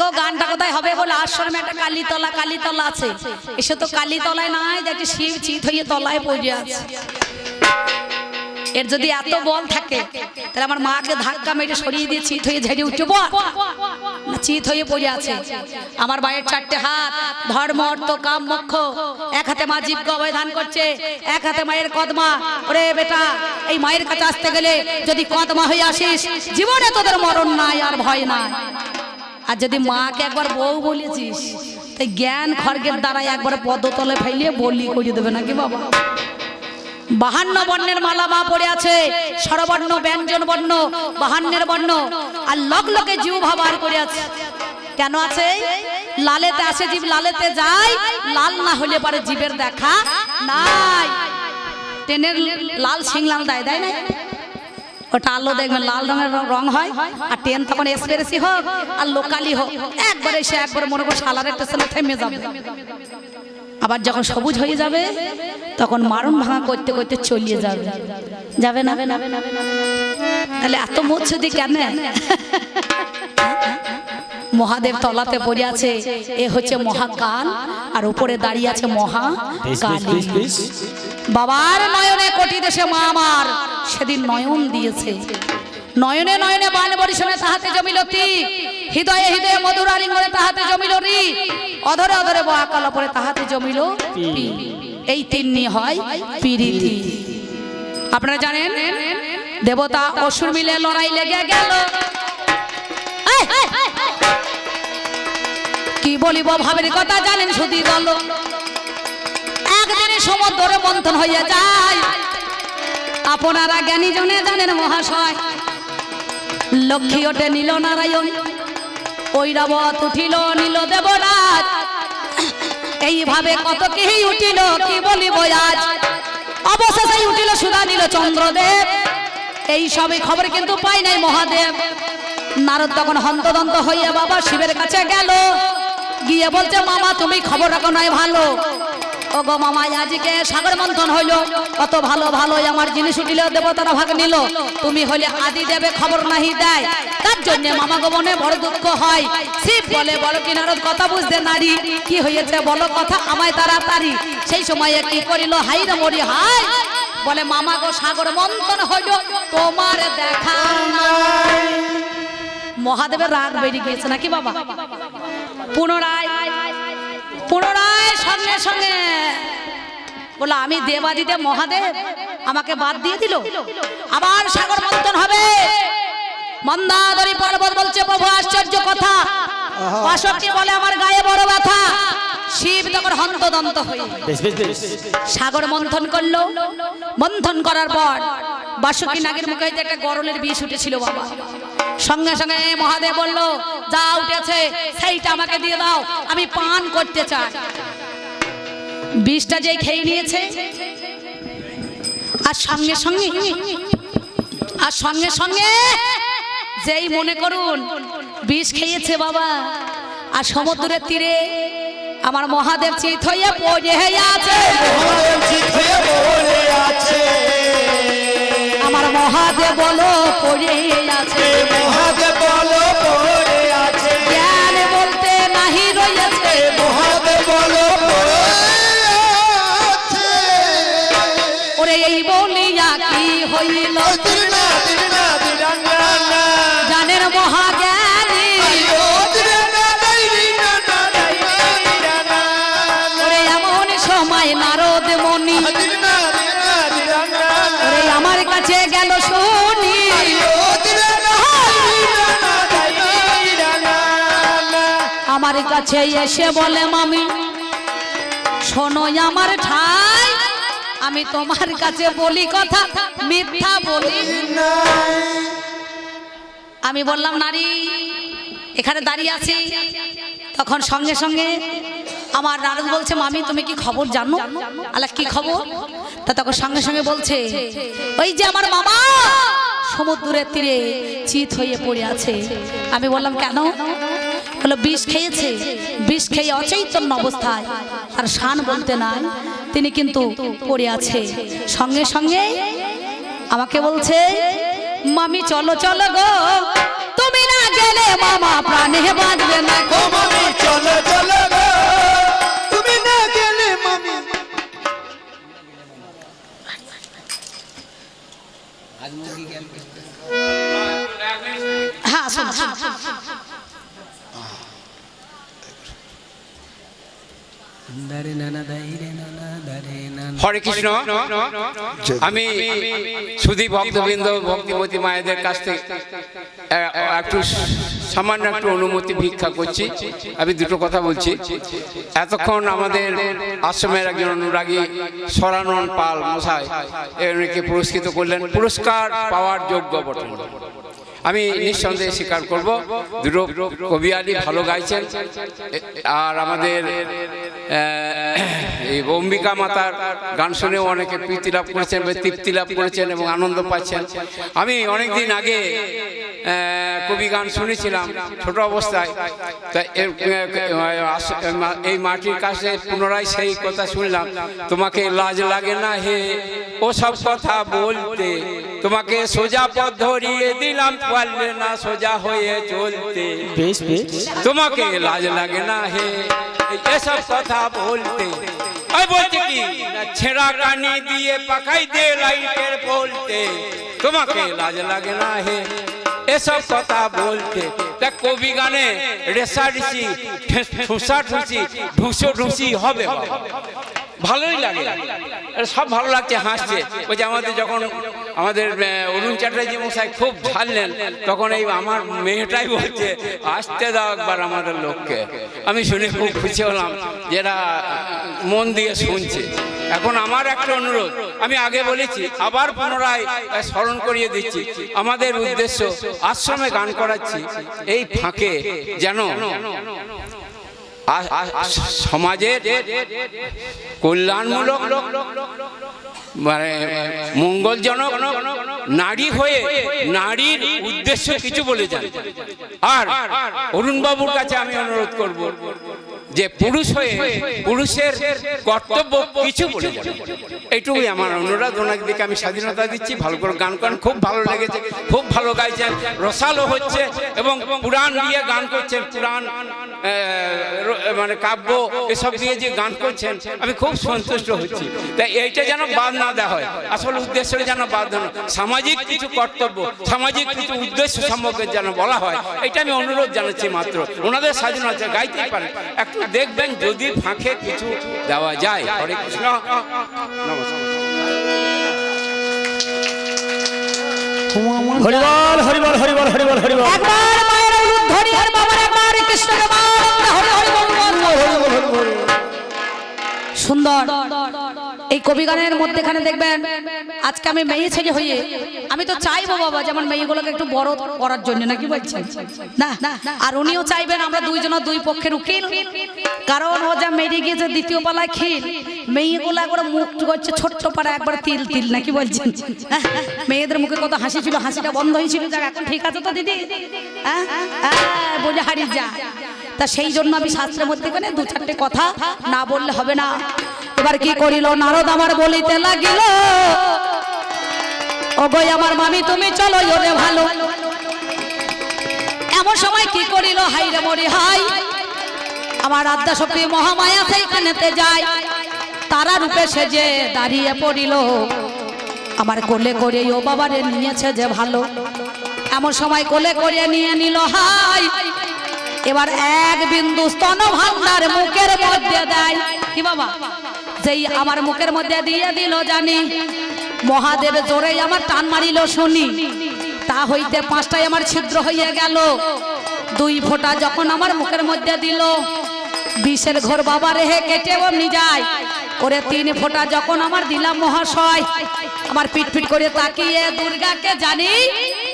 গো গানটা কোথায় হবে বলে আশ্রমে একটা কালীতলা কালীতলা আছে। এসে তো কালীতলায় নাই, দেখছি শিব চিত হয়ে তলায় পড়ে আছে। এর যদি এত বল থাকে, তাহলে আমার মাকে ধাক্কা মেরে সরিয়ে দিয়ে চিত হয়ে ঝেড়ে উঠে চিত হয়ে পড়ে আছে। আমার মায়ের চারটে হাত, ধর্ম, অর্থ, কাম, মোক্ষ, এক হাতে মা জীবকে অবধান করছে, এক হাতে মায়ের কদমা। ওরে বেটা, এই মায়ের কাছে আসতে গেলে যদি কদমা হয়ে আসিস, জীবনে তোদের মরণ নাই আর ভয় নাই। আর যদি মাকে একবার বউ বলেছিস তাই জ্ঞান খড়গের দ্বারা একবার পদতলে ফেলিয়ে বলি করে দেবে নাকি বাবা? বাহান্ন বর্ণের মালা মা পড়ে আছে সরবর্ণ ব্যঞ্জন বর্ণ বাহান্নের বর্ণ আর লক লকে জীব ভাবার করে আছে। কেন আছে? লালেতে আসে জীব লালেতে যায় লাল না হলে পারে জীবের দেখা নাই। ট্রেনের লাল সিংলাল দেয় দেয় না ওটা আলো দেখবেন লাল রঙের রং- রং হয় আর ট্রেন তখন এক্সপ্রেসি হোক আর লোকালি হোক একবারে এসে একবার মনে করো সালার একটা থেমে যাবে। আবার যখন সবুজ হয়ে যাবে তখন মারণ ভাঙা করতে করতে চলিয়ে যাবে। যাবে না? তাহলে এত মৎস্যদি কেন? মহাদেব তলাতে পড়ে আছে এ হচ্ছে মহাকাল আর উপরে দাঁড়িয়ে আছে মহা Please, please, Kali. please, please. বাবার নয়নে কোটি দেশে মা আমার। সেদিন নয়ন দিয়েছে। নয়নে নয়নে বান বরিশনে তাহাতে জমিল হৃদয়ে হৃদয়ে মধুর আলিঙ্গনে তাহাতে জমিল রি। অধরে অধরে বয়াকাল পরে তাহাতে জমিল এই তিন্নি হয় পিরিতি। আপনারা জানেন, দেবতা অসুর মিলে লড়াই লেগে গেল। কি বলিব ভাবের কথা জানেন সুধী দল। একদিনে সমুদ্রে মন্থন হইয়া যায়। আপনারা জ্ঞানী জনে জানেন মহাশয়। লক্ষ্মী ওঠে নীল নারায়ণ ঐরাবত উঠিল নীল দেবরাজ এইভাবে কত কি উঠিল, কি বলিব আজ? অবশেষে উঠিল সুধা নীল চন্দ্রদেব। এই সবই খবর কিন্তু পাই নাই মহাদেব। নারদ তখন হন্তদন্ত হইয়া বাবা শিবের কাছে গেল। গিয়ে বলছে, মামা, তুমি খবর রাখো, নয় ভালো। ও গো মামা, আজকে সাগর মন্থন হইল। কত ভালো ভালো আমার জিনিস উঠিল, দেবতারা ভাগ নিল। তুমি হলে আদি দেবে, খবর নাহি দেয়। তার জন্য মামা গো মনে বড় দুঃখ হয়। শিব বলে, বলো কি নারদ, কথা বুঝতে নারী। কি হয়েছে বলো কথা আমায় তারা তাড়াতাড়ি। সেই সময়ে কি করিল? হাই রে মরি, হাই। বলে, মামা গো, সাগর মন্থন হইল, তোমার দেখা। মহাদেবের রাগ বেরিয়ে গিয়েছে নাকি বাবা? পুনরায় সঙ্গে সঙ্গে বলো আমি দেবাদিদে মহাদেব আমাকে বাদ দিয়ে দিল। আবার সাগর মন্থন হবে। মন্দাদরি পর্বত বলছে প্রভু আশ্চর্য কথা। বাসকটি বলে আমার গায়ে বড় ব্যথা। শিব তখন হন্তদন্ত হয়ে সাগর মন্থন করল। মন্থন করার পর বাসুকি নাগের মুখে একটা গরলের বিষ উঠেছিল বাবা। সঙ্গে সঙ্গে মহাদেব বলল যা উঠেছে সেইটা আমাকে দিয়ে দাও। আমি পান করতে চাই। বিষটা যে খেয়ে নিয়েছে, আর সঙ্গে সঙ্গে, আর সঙ্গে সঙ্গে যেই মনে করুন, বিষ খেয়েছে বাবা, আর সমুদ্রের তীরে আমার মহাদেব চিত হইয়া পড়ে আছে আমার মহাদেব বলো পড়ে আমার কাছে এসে বলে মামি শোনো আমার ঠাই আমি তোমার কাছে বলি কথা, মিথ্যা বলি। আমি বললাম, নারী, এখানে দাঁড়িয়ে আছি। তখন সঙ্গে সঙ্গে আমার নারদ বলছে, মামি, তুমি কি খবর জানো? আলা কি খবর? তা তখন সঙ্গে সঙ্গে বলছে, ওই যে আমার মামা সমুদ্রের তীরে চিত হয়ে পড়ে আছে। আমি বললাম, কেন? বলে বিষ খেয়েছে। বিষ খেয়ে অচৈতন্য অবস্থায়। আর শান বলতে নাই তিনি কিন্তু পড়ে আছে। সঙ্গে সঙ্গে আমাকে বলছে মামি চলো চলো গো। তুমি না গেলে মামা প্রাণে বাঁচবে না গো। মামি চলো চলো গো। তুমি না গেলে মামি হ্যাঁ শোনো হরে কৃষ্ণ আমি সুধী ভক্তবৃন্দ, ভক্তিমতী মায়েদের কাছ থেকে একটু সামান্য একটু অনুমতি ভিক্ষা করছি। আমি দুটো কথা বলছি। এতক্ষণ আমাদের আশ্রমের একজন অনুরাগী সরানন পাল মশাই, এনাকে পুরস্কৃত করলেন। পুরস্কার পাওয়ার যোগ্য বটন আমি নিঃসন্দেহে স্বীকার করব, দুটো কবিয়ালি ভালো গাইছেন। আর আমাদের এই অম্বিকা মাতার গান শুনেও অনেকে প্রীতি লাভ করেছেন বা তৃপ্তি লাভ করেছেন এবং আনন্দ পাচ্ছেন। আমি অনেক দিন আগে কবি গান শুনেছিলাম ছোট অবস্থায়। তা এই মাটির কাছে পুনরায় সেই কথা শুনলাম তোমাকে লাজ লাগে না হে? ও সব কথা বলতে। তোমাকে সোজা পথ ধরিয়ে দিলাম পারলে না সোজা হয়ে চলতে। তোমাকে লাজ লাগে না হে? এসব কথা বলতে। ওই বলছে কি? ছেঁড়া কানি দিয়ে পাকাই দে লাইটের বলতে। তোমাকে লাজ লাগে না হে? এসব কথা বলতে। তা কবি গানে রেসা রেসারেসি ঠুসা ঠুসি ঢুসো ঢুসি হবে ভালোই লাগে। সব ভালো লাগছে, হাসছে। ওই যে আমাদের যখন আমাদের অরুণ চ্যাটার্জি মশাই খুব ঝাললেন তখন এই আমার মেয়েটাই বলছে, আসতে দাও একবার আমাদের লোককে। আমি শুনে খুব খুশি হলাম যেটা মন দিয়ে শুনছে। এখন আমার একটা অনুরোধ, আমি আগে বলেছি, আবার পুনরায় স্মরণ করিয়ে দিচ্ছি। আমাদের উদ্দেশ্য, আশ্রমে গান করাচ্ছি, এই ফাঁকে যেন সমাজের কল্যাণমূলক মানে মঙ্গলজনক নারী হয়ে নারীর উদ্দেশ্য কিছু বলে যান। আর অরুণবাবুর কাছে আমি অনুরোধ করব যে পুরুষ হয়ে পুরুষের কর্তব্য কিছু বলে এইটুকুই আমার অনুরোধ ওনাকে দিকে আমি স্বাধীনতা দিচ্ছি, ভালো করে গান করেন, খুব ভালো লেগেছে, খুব ভালো গাইছেন, রসালো হচ্ছে এবং পুরাণ দিয়ে গান করছেন, পুরাণ মানে কাব্য এসব দিয়ে যে গান করছেন, আমি খুব সন্তুষ্ট হচ্ছি। তাই এইটা যেন বাদ না দেওয়া হয়, আসল উদ্দেশ্য যেন বাদ না সামাজিক কিছু কর্তব্য, সামাজিক কিছু উদ্দেশ্য সম্পর্কে যেন বলা হয় এটা আমি অনুরোধ জানাচ্ছি মাত্র। ওনাদের স্বাধীনতা গাইতেই পারেন। একটু দেখবেন যদি ফাঁকে কিছু দেওয়া যায়। হরে কৃষ্ণ। হরিবল হরিবল হরিবল হরিবল হরিবল। একবার মায়ের অনুরোধ ধরি আর বাবার একবার কৃষ্ণকে হরি। সুন্দর। এই কবি গানের মধ্যেখানে দেখবেন আজকে আমি মেয়ে ছেলে হয়ে আমি তো চাইব বাবা যেমন মেয়েগুলোকে একটু বড় করার জন্য নাকি বলছেন? না আর উনিও চাইবেন আমরা দুইজন দুই পক্ষের উকিল। কারণ ও যা মেরে গিয়েছে দ্বিতীয় পালায় খিল মেয়েগুলো একবার মুখ করছে ছোট্ট পাড়া একবার তিল তিল নাকি বলছেন? মেয়েদের মুখে কত হাসি ছিল হাসিটা বন্ধ হয়েছিল। যাক এখন ঠিক আছে তো দিদি? হ্যাঁ? হ্যাঁ, বলে হারিয়ে যা তা সেই জন্য আমি শাস্ত্রের মধ্যে দু চারটে কথা না বললে হবে না। এবার কি করিল? নারদ আমার বলিতে লাগিল ও গই আমার মামি, তুমি চলো ওরে ভালো। এমন সময় কি করিল? হাই রে মরি হাই, আমার আদ্যা শক্তি মহামায়া সেইখানেতে যায়। তারা রূপে সেজে দাঁড়িয়ে পড়িল, আমার কোলে করে ও বাবারে নিয়েছে যে ভালো। এমন সময় কোলে করে নিয়ে নিল, হাই। এবার এক বিন্দু স্তন ভান্ডার মুখের মধ্যে দেয়। কি বাবা? যেই আমার মুখের মধ্যে দিয়ে দিল জানি। মহাদেব জোরে আমার টান মারিল, শুনি। তা হইতে পাঁচটায় আমার ছিদ্র হইয়া গেল। দুই ফোঁটা যখন আমার মুখের মধ্যে দিল, বিষের ঘর বাবা রেহে কেটে অমনি যায়। করে তিন ফোঁটা যখন আমার দিলাম মহাশয়, আমার পিট পিট করে তাকিয়ে দুর্গাকে জানি,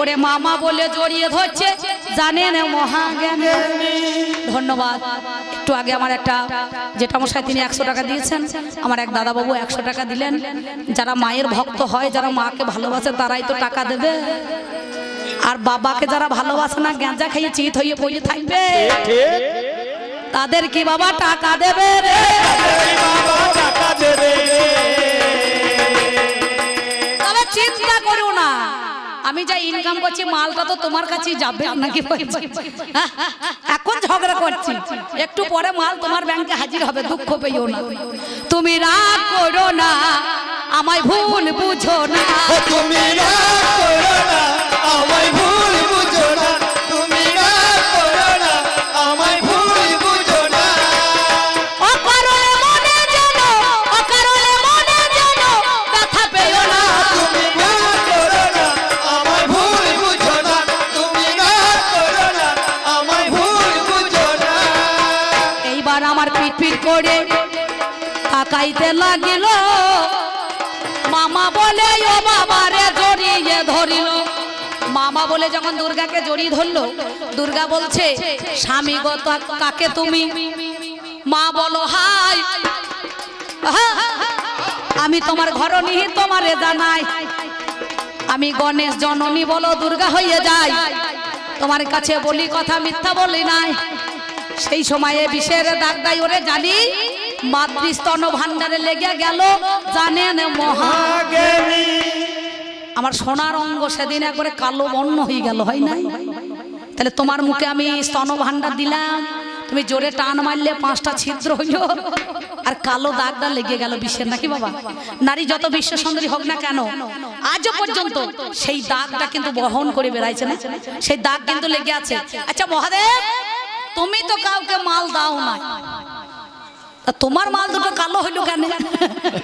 ওরে মামা বলে জড়িয়ে ধরছে। জানেন মহাজ্ঞানে। ধন্যবাদ। একটু আগে আমার একটা যেটা মশাই, তিনি একশো টাকা দিয়েছেন। আমার এক দাদাবাবু একশো টাকা দিলেন। যারা মায়ের ভক্ত হয়, যারা মাকে ভালোবাসে, তারাই তো টাকা দেবে। আর বাবাকে যারা ভালোবাসে না, গ্যাঁজা খাইয়ে চিত হয়ে পড়ে থাকবে। তাদের কি বাবা টাকা দেবে? রে আমি যা ইনকাম করছি, মালটা তো তোমার কাছেই যাবে নাকি এখন ঝগড়া করছি। একটু পরে মাল তোমার ব্যাংকে হাজির হবে, দুঃখ পেও না। তুমি রাগ করো না, আমায় ভুল বুঝো না। তুমি রাগ করো না, আমায় ভুল বলে যখন দুর্গাকে জড়িয়ে ধরলো, দুর্গা বলছে, স্বামী গো, তা- কাকে তুমি? মা বলো হাই আমি তোমার ঘর নিহি তোমারে জানাই। আমি গণেশ জননী বলো, দুর্গা হয়ে যাই। তোমার কাছে বলি কথা, মিথ্যা বলি নাই। সেই সময়ে বিষের দাগ দাই, ওরে জানি, মাতৃস্তন ভান্ডারে লেগে গেল, জানেন মহা আমার সোনার অঙ্গ সেদিন একবারে কালো বর্ণ হয়ে গেল হয় নাই? তাহলে তোমার মুখে আমি স্তন ভান্ডার দিলাম তুমি জোরে টান মারলে পাঁচটা ছিদ্র হইল। আর কালো দাগটা লেগে গেল বিশ্বের নাকি বাবা? নারী যত বিশ্ব সুন্দরী হোক না কেন আজও পর্যন্ত সেই দাগটা কিন্তু বহন করে বেড়াইছে না? সেই দাগ কিন্তু লেগে আছে। আচ্ছা মহাদেব তুমি তো কাউকে মাল দাও না। তোমার মাল দুটো কালো হইল কেন?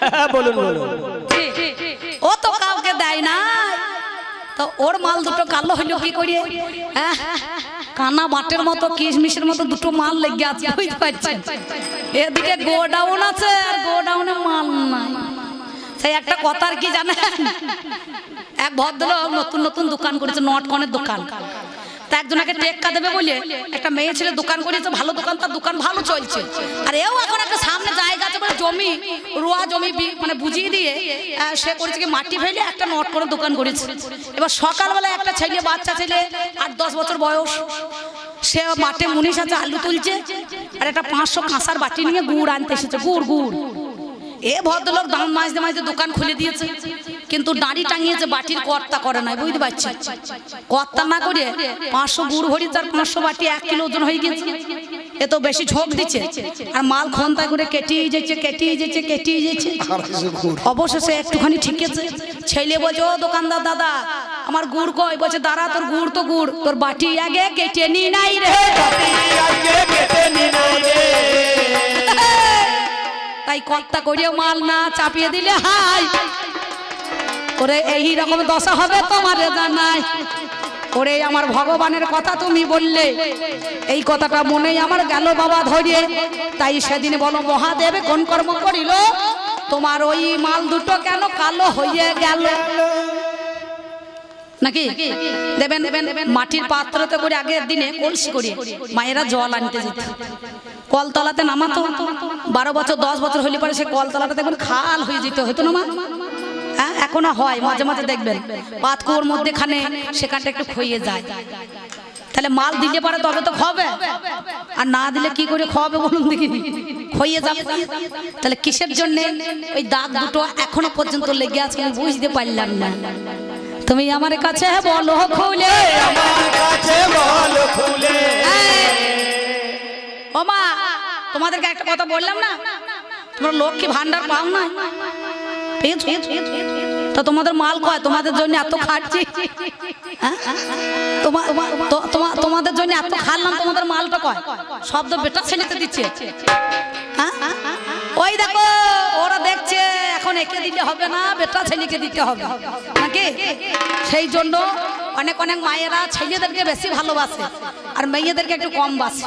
হ্যাঁ, বলুন বলুন। তো ওর মাল দুটো কালো হইল কি করিয়ে? হ্যাঁ? কানা বাটের মতো, কিশমিশের মতো দুটো মাল লেগে আছে, বুঝতে পারছেন? এদিকে গোডাউন আছে, আর গোডাউনে মাল নাই। সেই একটা কথা আর কি জানেন? এক ভদ্রলোক নতুন নতুন দোকান করেছে, নটকনের দোকান। তা একজনকে টেক্কা দেবে বলে একটা মেয়ে ছেলে দোকান করেছে, ভালো দোকান, তার দোকান ভালো চলছে। আর এও জমি রোয়া জমি মানে বুঝিয়ে দিয়ে সে করেছে কি মাটি ফেলে একটা নট করে দোকান করেছে। এবার সকালবেলা একটা ছেলে বাচ্চা ছেলে, আট দশ বছর বয়স, সে মাঠে মুনিশ আছে, আলু তুলছে, আর একটা পাঁচশো কাঁসার বাটি নিয়ে গুড় আনতে এসেছে, গুড় গুড়। এ ভদ্রলোক দাম মাঝতে মাঝতে দোকান খুলে দিয়েছে, কিন্তু দাঁড়ি টাঙিয়েছে, বাটির কর্তা করে নাই, বুঝতে পারছি। কর্তা না করে পাঁচশো গুড় ভরি, তার পাঁচশো বাটি এক কিলো ওজন হয়ে গেছে। এ তো বেশি ঝোঁক দিচ্ছে। আর মাল খন্তা করে কেটিয়ে যাচ্ছে কেটিয়ে যাচ্ছে কেটিয়ে যাচ্ছে। অবশেষে একটুখানি ঠিকেছে ছেলে বলছে, ও দোকানদার দাদা, আমার গুড় কই? বলছে, দাঁড়া, তোর গুড় তো গুড়, তোর বাটি আগে কেটে নি নাই রে। তাই কর্তা করে মাল না, চাপিয়ে দিলে হাই। ওরে এই রকম দশা হবে তোমার জানাই ওরে আমার ভগবানের কথা তুমি বললে, এই কথাটা মনেই আমার গেল বাবা ধরিয়ে তাই সেদিন বলো, মহাদেব কোন কর্ম করিল? তোমার ওই মাল দুটো কেন কালো হয়ে গেল? নাকি? দেবেন দেবেন দেবেন। মাটির পাত্রতে করে আগের দিনে কলসি করে মায়েরা জল আনতে যেত। কলতলাতে নামাতো। বারো বছর, দশ বছর হলে পরে সে কলতলাটা দেখবেন খাল হয়ে যেত হতো না মা? হ্যাঁ? এখনও হয় মাঝে মাঝে দেখবেন। পাতকুয়োর মধ্যেখানে সেখানটা একটু খইয়ে যায়। তাহলে মাল দিলে পারে তবে তো খাবে আর না দিলে কি করে খাওয়াবে বলুন দেখিনি খইয়ে যাবে। তাহলে কিসের জন্য? ওই দাগ দুটো এখনও পর্যন্ত লেগে আছে আমি বুঝতে পারলাম না। তুমি আমার কাছে বলো খুলে। আমার কাছে বলো খুলে। ও মা তোমাদেরকে একটা কথা বললাম না? তোমরা লক্ষ্মী ভান্ডার পাও না? পেয়েছ? তা তোমাদের মাল কয়? তোমাদের জন্য এত খাচ্ছি হ্যাঁ? তোমাদের জন্য এত খাল্লাম তোমাদের মালটা কয়? শব্দ বেটা ছেলেতে দিচ্ছে। হ্যাঁ? ওই দেখো, ওরা দেখছে, এখন একে দিতে হবে না, বেটা ছেলেকে দিতে হবে। নাকি? সেই জন্য অনেক অনেক মায়েরা ছেলেদেরকে বেশি ভালোবাসে, আর মেয়েদেরকে একটু কম বাসে।